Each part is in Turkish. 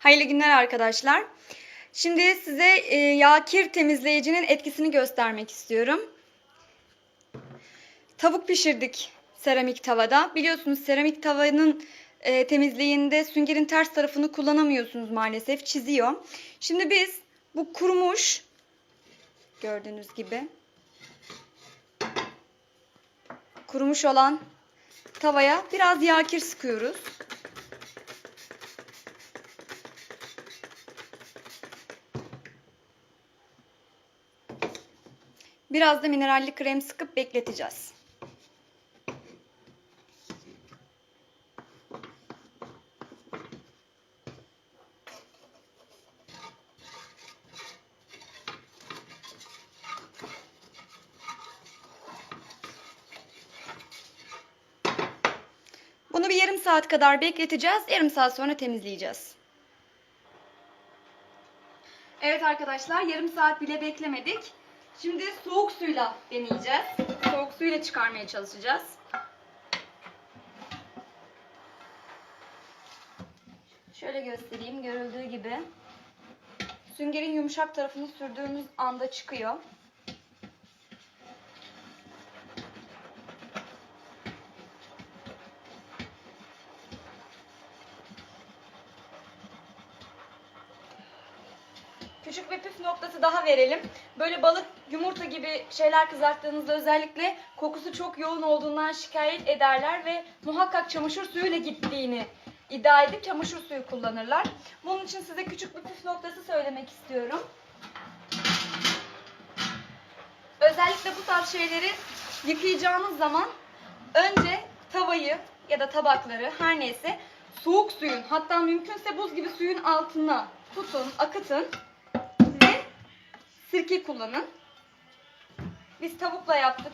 Hayırlı günler arkadaşlar. Şimdi size e, yağ kir temizleyicinin etkisini göstermek istiyorum. Tavuk pişirdik seramik tavada. Biliyorsunuz seramik tavanın e, temizliğinde süngerin ters tarafını kullanamıyorsunuz maalesef. Çiziyor. Şimdi biz bu kurumuş gördüğünüz gibi kurumuş olan tavaya biraz yağ kir sıkıyoruz. Biraz da mineralli krem sıkıp bekleteceğiz. Bunu bir yarım saat kadar bekleteceğiz. Yarım saat sonra temizleyeceğiz. Evet arkadaşlar yarım saat bile beklemedik. Şimdi soğuk suyla deneyeceğiz. Soğuk suyla çıkarmaya çalışacağız. Şöyle göstereyim görüldüğü gibi. Süngerin yumuşak tarafını sürdüğümüz anda çıkıyor. Küçük bir püf noktası daha verelim. Böyle balık, yumurta gibi şeyler kızarttığınızda özellikle kokusu çok yoğun olduğundan şikayet ederler ve muhakkak çamaşır suyuyla gittiğini iddia edip çamaşır suyu kullanırlar. Bunun için size küçük bir püf noktası söylemek istiyorum. Özellikle bu tarz şeyleri yıkayacağınız zaman önce tavayı ya da tabakları her neyse soğuk suyun hatta mümkünse buz gibi suyun altına tutun, akıtın sirke kullanın. Biz tavukla yaptık.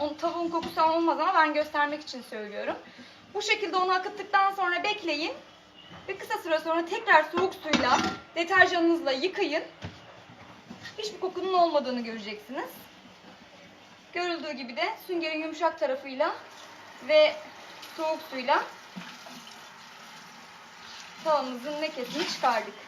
Onun tavuğun kokusu olmaz ama ben göstermek için söylüyorum. Bu şekilde onu akıttıktan sonra bekleyin. Ve kısa süre sonra tekrar soğuk suyla deterjanınızla yıkayın. Hiçbir kokunun olmadığını göreceksiniz. Görüldüğü gibi de süngerin yumuşak tarafıyla ve soğuk suyla tavamızın lekesini çıkardık.